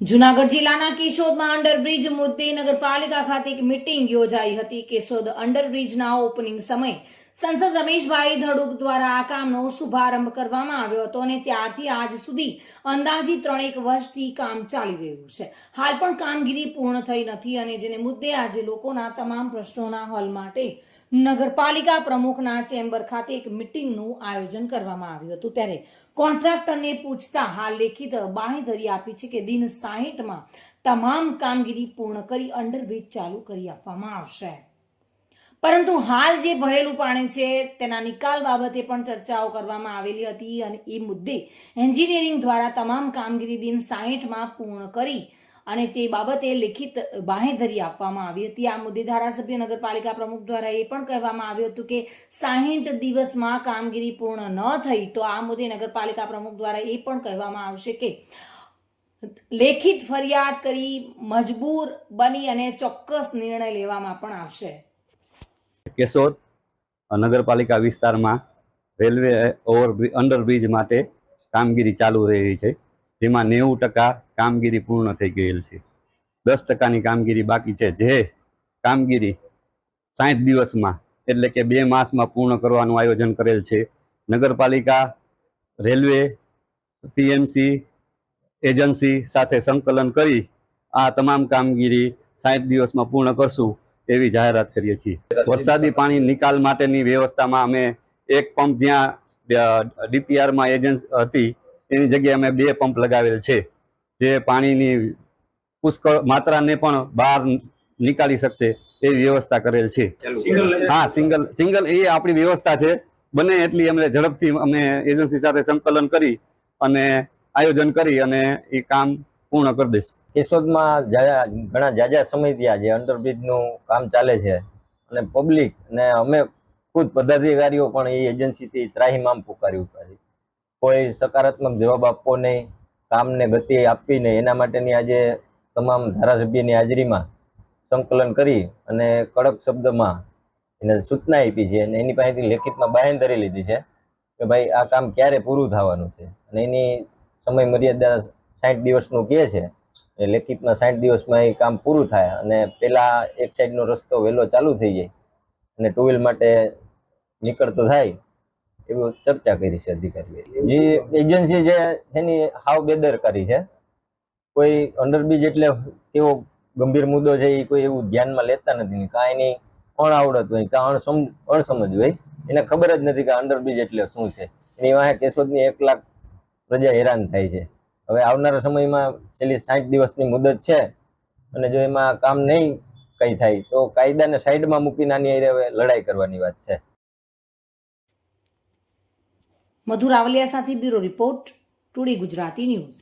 જુનાગઢ જિલ્લાના કેશોદમાં અંડરબ્રિજ મુદ્દે નગરપાલિકા ખાતે એક મિટિંગ યોજાઈ હતી. કેશોદ અંડરબ્રિજના ઓપનિંગ સમયે સંસદ રમેશભાઈ ધડુક દ્વારા આ કામનો શુભારંભ કરવામાં આવ્યો હતો અને ત્યારથી આજ સુધી અંદાજી ત્રણેક વર્ષથી કામ ચાલી રહ્યું છે. હાલ પણ કામગીરી પૂર્ણ થઈ નથી અને જેને મુદ્દે આજે લોકોના તમામ પ્રશ્નોના હલ માટે નગરપાલિકા પ્રમુખના ચેમ્બર ખાતે એક મિટિંગનું આયોજન કરવામાં આવ્યું હતું. ત્યારે કોન્ટ્રાક્ટરને પૂછતા હાલ લેખિત બાંહેધરી આપી છે કે દિન સાહીઠમાં તમામ કામગીરી પૂર્ણ કરી અંડરબ્રિજ ચાલુ કરી આપવામાં આવશે. પરંતુ હાલ જે ભરેલું પાણી છે, તેના નિકાલ બાબતે પણ ચર્ચાઓ કરવામાં આવેલી હતી અને એ મુદ્દે એન્જિનિયરિંગ દ્વારા તમામ કામગીરી દિન સાહીઠમાં પૂર્ણ કરી અને તે બાબતે લિખિત બાંહેધરી આપવામાં આવી હતી. આ મુદ્દે ધારાસભ્ય નગરપાલિકા પ્રમુખ દ્વારા એ પણ કહેવામાં આવ્યું હતું કે સાહીઠ દિવસમાં કામગીરી પૂર્ણ ન થઈ તો આ મુદ્દે નગરપાલિકા પ્રમુખ દ્વારા એ પણ કહેવામાં આવશે કે લેખિત ફરિયાદ કરી મજબૂર બની અને ચોક્કસ નિર્ણય લેવામાં પણ આવશે. કેશોદ નગરપાલિકા વિસ્તારમાં રેલવે ઓવર અંડરબ્રિજ માટે કામગીરી ચાલુ રહી છે. જેમાં નેવું ટકા કામગીરી પૂર્ણ થઈ ગયેલ છે. દસ ટકાની કામગીરી બાકી છે. જે કામગીરી સાઠ દિવસમાં, એટલે કે બે માસમાં પૂર્ણ કરવાનું આયોજન કરેલ છે. નગરપાલિકા, રેલવે, પીએમસી, એજન્સી સાથે સંકલન કરી આ તમામ કામગીરી સાઠ દિવસમાં પૂર્ણ કરશું એવી જાહેરાત કરીએ છીએ. વરસાદી પાણી નિકાલ માટેની વ્યવસ્થામાં અમે એક પંપ જ્યાં ડીપીઆરમાં એજન્સી હતી એની જગ્યાએ અમે બે પંપ લગાવેલ છે. જે પાણીની પુષ્કળ માત્રાને પણ બહાર નીકાળી શકશે એવી વ્યવસ્થા કરેલ છે. હા, સિંગલ સિંગલ એ આપણી વ્યવસ્થા છે. બને એટલી અમે ઝડપથી અમે એજન્સી સાથે સંકલન કરી અને આયોજન કરી અને એ કામ પૂર્ણ કરી દઈશું. કેશોદમાં ઘણા જાજા સમયથી ત્યાં જે અંડરબ્રિજનું કામ ચાલે છે અને પબ્લિક ને અમે ખુદ પદાધિકારીઓ પણ એ એજન્સીથી ત્રાહિમામ પુકારી ઉપાડી કોઈ સકારાત્મક જવાબ આપવો નહીં, કામને ગતિ આપવી નહીં. એના માટેની આજે તમામ ધારાસભ્યની હાજરીમાં સંકલન કરી અને કડક શબ્દમાં એને સૂચના આપી છે અને એની પાસેથી લેખિતમાં બાહેંધરી લીધી છે કે ભાઈ, આ કામ ક્યારે પૂરું થવાનું છે? અને એની સમય મર્યાદા સાઠ દિવસનું કહે છે. એ લેખિતમાં સાઠ દિવસમાં એ કામ પૂરું થાય અને પહેલાં એક સાઈડનો રસ્તો વહેલો ચાલુ થઈ જાય અને ટુ વ્હીલ માટે નીકળતો થાય. એવી ચર્ચા કરી છે અધિકારીએ. જે એજન્સી છે એની હાવ બેદરકારી છે. કોઈ અંડરબ્રિજ એટલે કેવો ગંભીર મુદ્દો છે એ કોઈ એવું ધ્યાનમાં લેતા નથી કાંઈ એની અણઆવડત હોય કાં અણસમ, અણસમજ હોય. એને ખબર જ નથી કે અંડરબ્રિજ એટલે શું છે. એની વાંહે કેશોદની એક લાખ પ્રજા હેરાન થાય છે. હવે આવનારા સમયમાં છેલ્લી સાઠ દિવસની મુદત છે અને જો એમાં કામ નહીં કંઈ થાય તો કાયદાને સાઈડમાં મૂકીને આની હવે લડાઈ કરવાની વાત છે. મધુર રાવલિયા સાથે bureau report today Gujarati news.